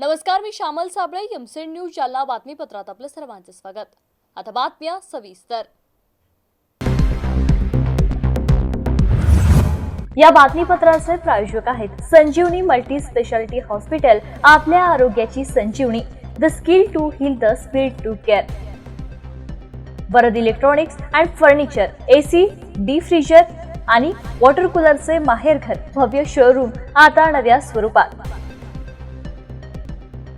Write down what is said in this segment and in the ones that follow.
नमस्कार मी श्यामल साबळे यमसेन न्यूज जालना बातमीपत्रात आपलं सर्वांचे स्वागत. आता बातम्या सविस्तर. या बातमीपत्राचे प्रायोजक आहेत संजीवनी मल्टी स्पेशालिटी हॉस्पिटल आपल्या आरोग्याची Sanjivani the skill to heal the speed to care. Varad electronics and furniture AC deep freezer आणि वॉटर कूलरचे माहेरघर भव्य शोरूम आता नव्या स्वरूपात.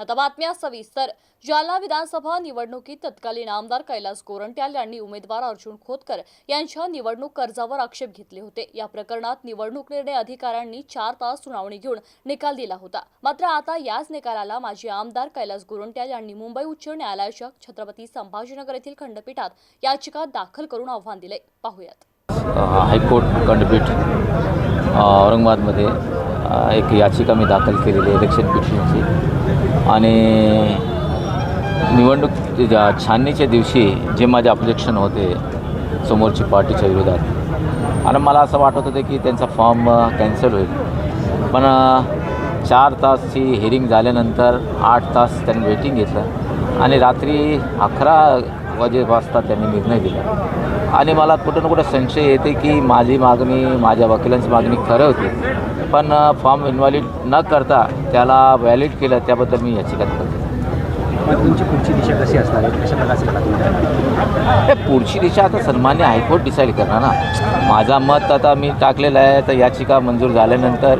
आता बातम्या सविस्तर. जालना विधानसभा निवडणुकीत तत्कालीन आमदार कैलास गोरंट्याल यांनी उमेदवार अर्जुन खोतकर यांच्या निवडणूक कर्जावर आक्षेप घेतले होते. या प्रकरणात निवडणूक निर्णय अधिकाऱ्यांनी चार तास सुनावणी घेऊन निकाल दिला होता. मात्र आता याच निकालाला माजी आमदार कैलास गोरंट्याल यांनी मुंबई उच्च न्यायालयाच्या छत्रपती संभाजीनगर येथील खंडपीठात याचिका दाखल करून आव्हान दिले. पाहूयात. हायकोर्ट खंडपीठ औरंगाबादमध्ये एक याचिका मी दाखल केलेली आहे इलेक्शन पिटिशनची आणि निवडणूक ज्या छाननीच्या दिवशी जे माझे ऑब्जेक्शन होते समोरची पार्टीच्या विरोधात आणि मला असं वाटत होतं की त्यांचा फॉर्म कॅन्सल होईल. पण चार तासची हिअरिंग झाल्यानंतर आठ तास त्यांनी वेटिंग घेतलं आणि रात्री अकरा वाजे वाजता त्यांनी निर्णय दिला. आणि मला कुठं ना कुठं संशय येते की माझी मागणी माझ्या वकिलांची मागणी खरं होती. पण फॉर्म इन्व्हॅलिड न करता त्याला व्हॅलिड केलं त्याबद्दल मी याचिका करतो तुमची पुढची दिशा कशी असणार आहे? कशा प्रकारचे? हे पुढची दिशा आता सन्मान्य हायकोर्ट डिसाईड करणार ना. माझा मत आता मी टाकलेलं आहे तर याचिका मंजूर झाल्यानंतर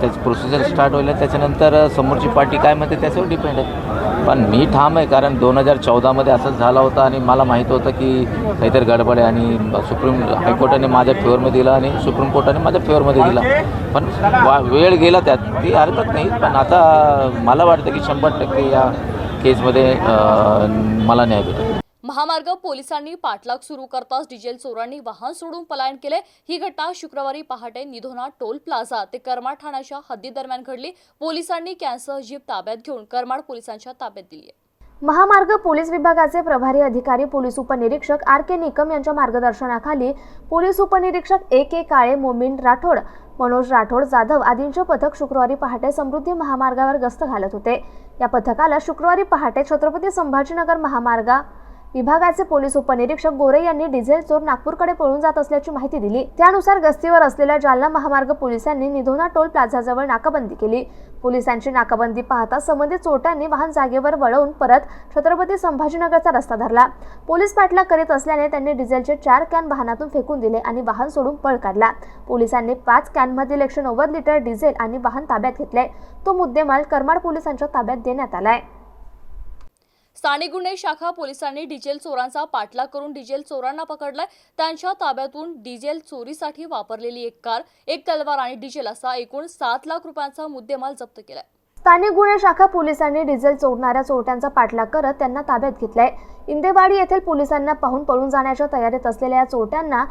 त्याची प्रोसिजर स्टार्ट होईल त्याच्यानंतर समोरची पार्टी काय म्हणते त्याच्यावर डिपेंड आहे. पण मी ठाम आहे कारण दोन हजार चौदामध्ये असंच झाला होता आणि मला माहीत होतं की काहीतरी गडबड आहे आणि सुप्रीम हायकोर्टाने माझ्या फेवरमध्ये दिला आणि सुप्रीम कोर्टाने माझ्या फेवरमध्ये दिला. पण वा वेळ गेला त्यात ती हरकत नाही. पण आता मला वाटतं की शंभर टक्के या केसमध्ये मला न्याय भेटेल. महामार्ग पोलिसांनी पाठलाग सुरू करताच डिझेल चोरांनी वाहन सोडून पलायन केले. ही घटना शुक्रवारी पहाटे निधोना टोल प्लाझा ते करमाड ठाण्याच्या हद्दीदरम्यान घडली. पोलिसांनी कॅन्सर जीप ताब्यात घेऊन करमाड पोलिसांच्या ताब्यात दिली आहे. महामार्ग पोलीस विभागाचे प्रभारी अधिकारी पोलीस उपनिरीक्षक आर के निकम यांच्या मार्गदर्शनाखाली पोलीस उपनिरीक्षक ए के काळे मोमीन राठोड मनोज राठोड जाधव आदींचे पथक शुक्रवारी पहाटे समृद्धी महामार्गावर गस्त घालत होते. या पथकाला शुक्रवारी पहाटे छत्रपती संभाजीनगर महामार्गा विभागाचे पोलीस उपनिरीक्षक गोरे यांनी डिझेल चोर नागपूरकडे पळून जात असल्याची माहिती दिली. त्यानुसार गस्तीवर असलेल्या जालना महामार्ग पोलिसांनी निधोना टोल प्लाझाजवळ नाकाबंदी केली. पोलिसांची नाकाबंदी पाहता संबंधित चोरट्यांनी वाहन जागेवर वळवून परत छत्रपती संभाजीनगरचा रस्ता धरला. पोलीस पाठलाग करीत असल्याने त्यांनी डिझेलचे चार कॅन वाहनातून फेकून दिले आणि वाहन सोडून पळ काढला. पोलिसांनी पाच कॅनमधील एकशे नव्वद लिटर डिझेल आणि वाहन ताब्यात घेतले. तो मुद्देमाल करमाड पोलिसांच्या ताब्यात देण्यात आलाय. स्थानिक गुन्हे शाखा पोलिसांनी डिझेल चोरांचा पाठलाग करून डिझेल चोरांना पकडलाय. त्यांच्या ताब्यातून डिझेल चोरीसाठी वापरलेली एक कार एक तलवार आणि डिझेल असा एकूण सात लाख रुपयांचा मुद्देमाल जप्त केलाय. स्थानिक गुन्हे शाखा पोलिसांनी डिझेल चोरणाऱ्या चोरट्यांचा पाठलाग करत त्यांना ताब्यात घेतलाय. इंदेवाडी येथील पोलिसांना पाहून पळून जाण्याच्या तयारीत असलेल्या या चोरट्यांना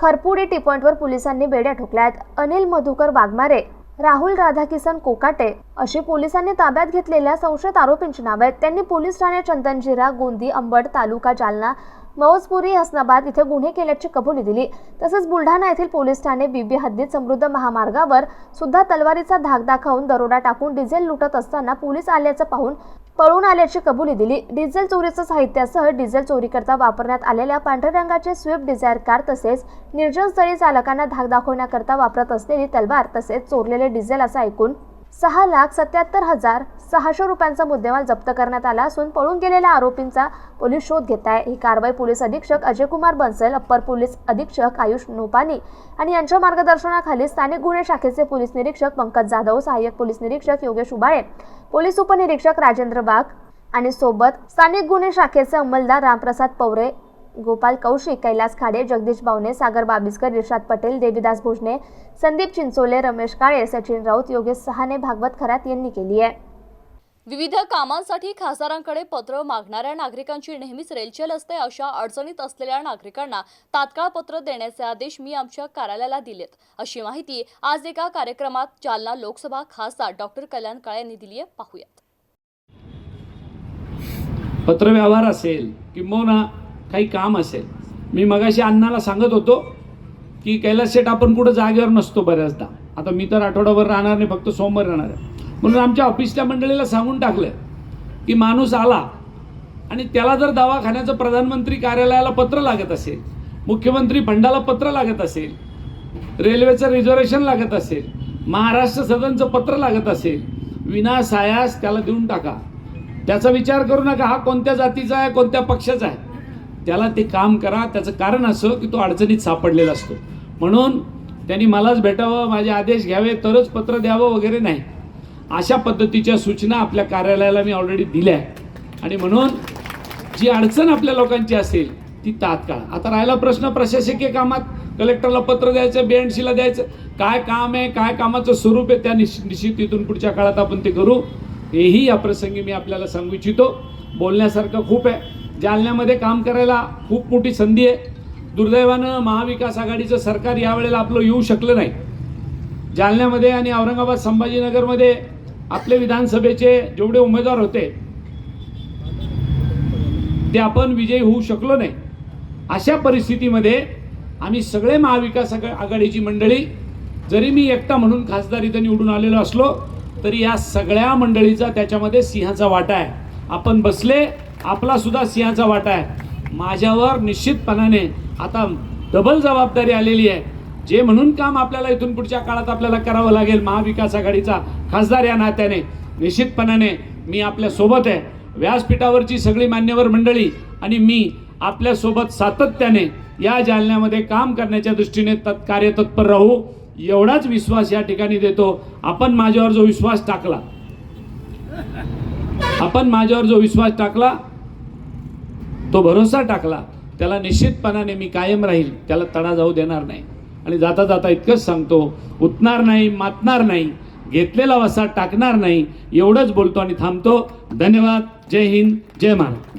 खरपुडी टी पॉईंटवर पोलिसांनी बेड्या ठोकल्या आहेत अनिल मधुकर वाघमारे राहुल राधाकिसन कोकाटे अशी पोलिसांनी ताब्यात घेतलेल्या संशयित आरोपींची नावे आहेत. त्यांनी पोलीस ठाणे चंदनजिरा गोंदी अंबड तालुका जालना मौजपुरी हसनाबाद इथे गुन्हे केल्याची कबुली दिली. तसंच बुलढाणा येथील पोलीस ठाणे बीबी हद्दीत समृद्ध महामार्गावर सुद्धा तलवारीचा धाक दाखवून दरोडा टाकून डिझेल लुटत असताना पोलीस आल्याचं पाहून पळून आल्याची कबुली दिली. डिझेल चोरीचं साहित्यासह डिझेल चोरीकरता वापरण्यात आलेल्या पांढऱ्या रंगाचे स्विफ्ट डिझायर कार तसेच निर्जन स्थळी चालकांना धाक दाखवण्याकरता वापरत असलेली तलवार तसेच चोरलेले डिझेल असं ऐकून सहा लाख सत्याहत्तर हजार सहाशे रुपयांचा मुद्देमाल जप्त करण्यात आला असून पळून गेलेल्या आरोपींचा पोलीस शोध घेत आहे. ही कारवाई पोलीस अधीक्षक अजय कुमार बन्सल अप्पर पोलीस अधीक्षक आयुष नोपानी आणि यांच्या मार्गदर्शनाखाली स्थानिक गुन्हे शाखेचे पोलीस निरीक्षक पंकज जाधव सहाय्यक पोलीस निरीक्षक योगेश उबाळे पोलीस उपनिरीक्षक राजेंद्र वाघ आणि सोबत स्थानिक गुन्हे शाखेचे अंमलदार रामप्रसाद पवरे गोपाल कौशिक कैलास खाडे जगदीश बावणे सागर बाबिस्कर इर्शाद पटेल देवीदास भोजने संदीप चिंचोले रमेश काळे सचिन राऊत योगेश सहाने भागवत खरात यांनी केली आहे. विविध कामांसाठी खासदारांकडे पत्र मागणाऱ्या नागरिकांची नेहमीच रेलचेल असते अशा अडचणीत असलेल्या नागरिकांना तात्काळ पत्र देण्याचे आदेश मी आमच्या कार्यालयाला दिलेत. अशी माहिती आज एका कार्यक्रमात जालना लोकसभा खासदार डॉक्टर कल्याण काळे यांनी दिली आहे. पाहूयात. पत्रव्यवहार असेल किंबहुना काही काम असेल. मी मगाशी अण्णाला सांगत होतो की कैलास शेठ आपण कुठं जागेवर नसतो बऱ्याचदा. आता मी तर आठवडाभर राहणार नाही फक्त सोमवार राहणार आहे. म्हणून आमच्या ऑफिसच्या मंडळीला सांगून टाकलं की माणूस आला आणि त्याला जर दवाखान्याचं प्रधानमंत्री कार्यालयाला पत्र लागत असेल मुख्यमंत्री फंडाला पत्र लागत असेल रेल्वेचं रिझर्वेशन लागत असेल महाराष्ट्र सदनचं पत्र लागत असेल विना सायास त्याला देऊन टाका. त्याचा विचार करू नका हा कोणत्या जातीचा आहे कोणत्या पक्षाचा आहे. त्याला ते काम करा. त्याचं कारण असं की तो अडचणीत सापडलेला असतो. म्हणून त्यांनी मलाच भेटावं माझे आदेश घ्यावे तरच पत्र द्यावं वगैरे नाही. अशा पद्धतीच्या सूचना आपल्या कार्यालयाला मी ऑलरेडी दिल्या. आहे आणि म्हणून जी अडचण आपल्या लोकांची असेल ती तात्काळ. आता राहिला प्रश्न प्रशासकीय कामात. कलेक्टरला पत्र द्यायचं बीएनसीला द्यायचं. काय काम आहे काय कामाचं स्वरूप आहे त्या निश्चित निश्चित इथून पुढच्या काळात आपण ते करू. हेही या प्रसंगी मी आपल्याला सांगू इच्छितो. बोलण्यासारखं खूप आहे. जालन्यामध्ये काम करायला खूप मोठी संधी आहे. दुर्दैवानं महाविकास आघाडीचं सरकार यावेळेला आपलं येऊ शकलं नाही. जालन्यामध्ये आणि औरंगाबाद संभाजीनगरमध्ये आपले विधानसभेचे जेवढे उमेदवार होते ते आपण विजयी होऊ शकलो नाही. अशा परिस्थितीमध्ये आम्ही सगळे महाविकास आघाडीची मंडळी जरी मी एकटा म्हणून खासदार इथं निवडून आलेलो असलो तरी या सगळ्या मंडळीचा त्याच्यामध्ये सिंहाचा वाटा आहे. आपण बसले आपला सुद्धा सिंहाचा वाटा आहे. माझ्यावर निश्चितपणाने आता डबल जबाबदारी आलेली आहे. जे म्हणून काम आपल्याला इथून पुढच्या काळात आपल्याला करावं लागेल महाविकास आघाडीचा खासदार या नात्याने निश्चितपणाने मी आपल्यासोबत आहे. व्यासपीठावरची सगळी मान्यवर मंडळी आणि मी आपल्यासोबत सातत्याने या जालन्यामध्ये काम करण्याच्या दृष्टीने तत् कार्यतत्पर राहू एवढाच विश्वास या ठिकाणी देतो. आपण माझ्यावर जो विश्वास टाकला आपण माझ्यावर जो विश्वास टाकला तो भरोसा टाकला त्याला निश्चितपणाने मी कायम राहील त्याला तडा जाऊ देणार नाही. आणि जाता जाता इतकंच सांगतो उतणार नाही मातणार नाही घेतलेला वसा टाकणार नाही एवढंच बोलतो आणि थांबतो. धन्यवाद. जय हिंद. जय महाराष्ट्र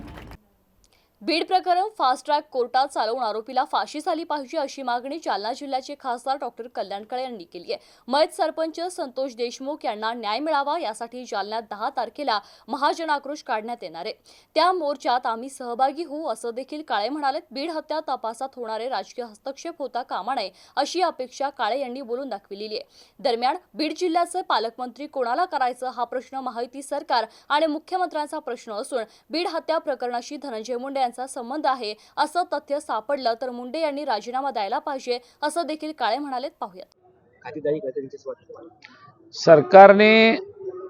बीड प्रकरण फास्ट ट्रॅक कोर्टात चालवून आरोपीला फाशी झाली पाहिजे अशी मागणी जालना जिल्ह्याचे खासदार डॉक्टर कल्याणकाळे यांनी केली आहे मयत सरपंच संतोष देशमुख यांना न्याय मिळावा यासाठी जालन्यात दहा तारखेला महाजन आक्रोश काढण्यात येणार आहे. त्या मोर्चात आम्ही सहभागी होऊ असं देखील काळे म्हणाले बीड हत्या तपासात होणारे राजकीय हस्तक्षेप होता कामा नये अशी अपेक्षा काळे यांनी बोलून दाखविलेली आहे. दरम्यान बीड जिल्ह्याचे पालकमंत्री कोणाला करायचं हा प्रश्न महायुती सरकार आणि मुख्यमंत्र्यांचा प्रश्न असून बीड हत्या प्रकरणाशी धनंजय मुंडे यांचा संबंध आहे असं तथ्य सापडलं तर मुंडे यांनी राजीनामा द्यायला पाहिजे असं देखील काळे म्हणालेत. पाहूयात. सरकारने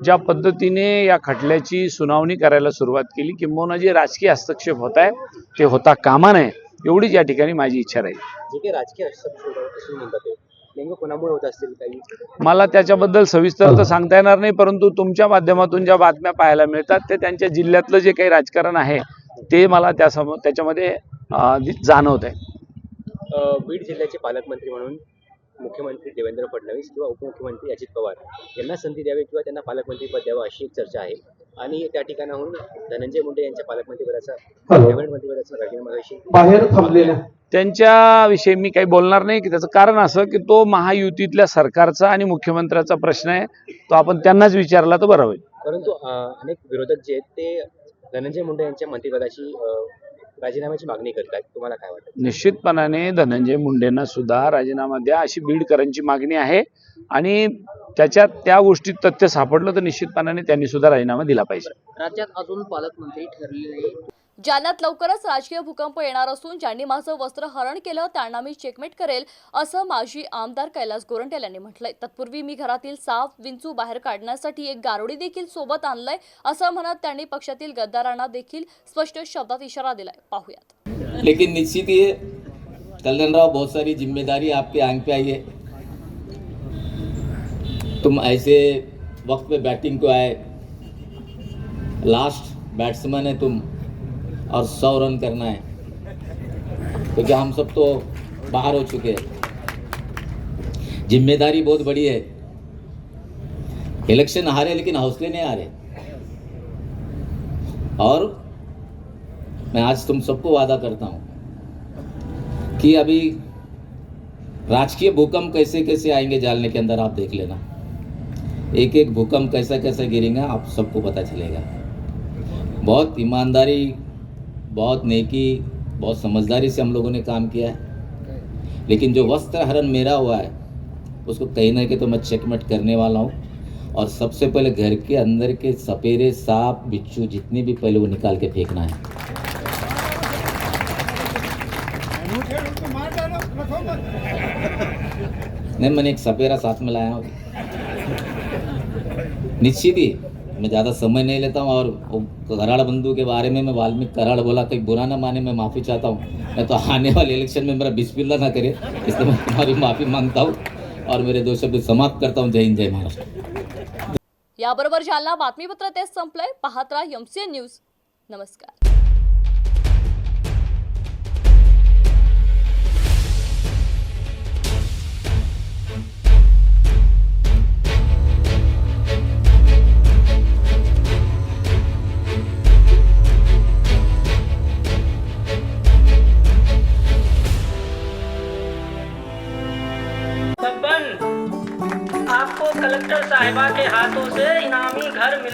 ज्या पद्धतीने या खटल्याची सुनावणी करायला सुरुवात केली किंबहुना जे राजकीय हस्तक्षेप होत आहे ते होता कामा नये एवढीच या ठिकाणी माझी इच्छा राहील. राजकीय हस्तक्षेप होतात असे म्हणतात ते. नेमकं कोणामुळे होत असतील काही? मला त्याच्याबद्दल सविस्तर तर सांगता येणार नाही परंतु तुमच्या माध्यमातून ज्या बातम्या पाहायला मिळतात ते त्यांच्या जिल्ह्यातलं जे काही राजकारण आहे ते मला त्या समोर त्याच्यामध्ये जाणवत आहे बीड जिल्ह्याचे पालकमंत्री म्हणून मुख्यमंत्री देवेंद्र फडणवीस किंवा उपमुख्यमंत्री अजित पवार यांना संधी द्यावी किंवा त्यांना पालकमंत्री पद द्यावं अशी एक चर्चा आहे. आणि त्या ठिकाणाहून धनंजय मुंडे यांच्या पालकमंत्रीपदाचा कॅबिनेट मंत्रिपदाचा राजीनामा अशी बाहेर थांबलेल्या. त्यांच्याविषयी मी काही बोलणार नाही की त्याचं कारण असं की तो महायुतीतल्या सरकारचा आणि मुख्यमंत्र्याचा प्रश्न आहे तो आपण त्यांनाच विचारला तर बरं होईल. परंतु अनेक विरोधक जे आहेत ते धनंजय मुंडे यांच्या मंत्रिपदाची अं, राजीनाम्याची मागणी करत आहेत तुम्हाला काय वाटतं? निश्चितपणाने धनंजय मुंडेंना सुद्धा राजीनामा द्या अशी बीडकरांची मागणी आहे. आणि त्याच्यात त्या गोष्टीत तथ्य सापडलं तर निश्चितपणाने त्यांनी सुद्धा राजीनामा दिला पाहिजे. राज्यात अजून पालकमंत्री ठरले नाही जालन्यात लवकरच राजकीय भूकंप येणार असून ज्यांनी माझं वस्त्र हरण केलं त्यांना मी चेकमेट करेल असं माजी आमदार कैलास गोरंट्याल यांनी म्हटलंय. तत्पूर्वी मी घरातील साफ विंचू बाहेर काढण्यासाठी एक गारोडी देखील सोबत आणलंय असं म्हणत त्यांनी पक्षातील गद्दारांना देखील स्पष्ट शब्दात इशारा दिलाय. पाहूयात. लेकिन निश्चित ही कल्याण राव बहुत सारी जिम्मेदारी आपके आंग पे आई है। तुम ऐसे वक्त पे बैटिंग को आए। लास्ट बैट्समैन है तुम, और सौ रन करना है। क्योंकि हम सब तो बाहर हो चुके हैं? ज़िम्मेदारी बहुत बड़ी है। इलेक्शन हारे लेकिन हौसले नहीं हारे और मैं आज तुम सबको वादा करता हूँ कि अभी राजकीय भूकंप कैसे कैसे आएँगे जालने के अंदर, आप देख लेना। एक एक भूकंप कैसा कैसा गिरेगा, आप सबको पता चलेगा। बहुत ईमानदारी, बहुत नेकी, बहुत समझदारी से हम लोगों ने काम किया है। लेकिन जो वस्त्र हरण मेरा हुआ है, उसको कहीं ना कहीं तो मैं चेकमेट करने वाला हूँ। और सबसे पहले घर के अंदर के सपेरे, सांप, बिच्छू, जितने भी पहले वो निकाल के फेंकना है। नहीं, मैंने एक सपेरा साथ में लाया हूँ। निश्चित ही, मैं ज़्यादा समय नहीं लेता हूँ और कराड़ बंधु के बारे में मैं वाल्मीकि कराड़ बोला, कहीं बुरा ना माने, मैं माफ़ी चाहता हूँ। मैं तो आने वाले इलेक्शन में मेरा बिस्मिल्ला ना करे, इसलिए मैं तुम्हारी माफ़ी माँगता हूँ और मेरे दो शब्द समाप्त करता हूँ। जय हिंद, जय महाराष्ट्र। याबरोबर जालना, बातमीपत्र तेच संपलंय, पाहत एमसीएन न्यूज़। नमस्कार।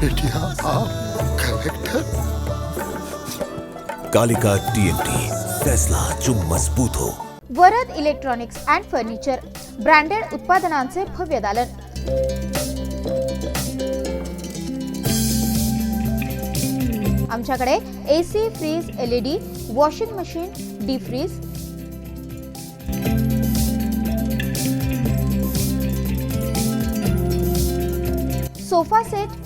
बेटिया आप कलेक्टर कालिका टीएमटी फैसला जो मजबूत हो Varad electronics and furniture branded उत्पादनांचे भव्य दालन आमच्याकडे A C fridge L E D washing machine D fridge sofa set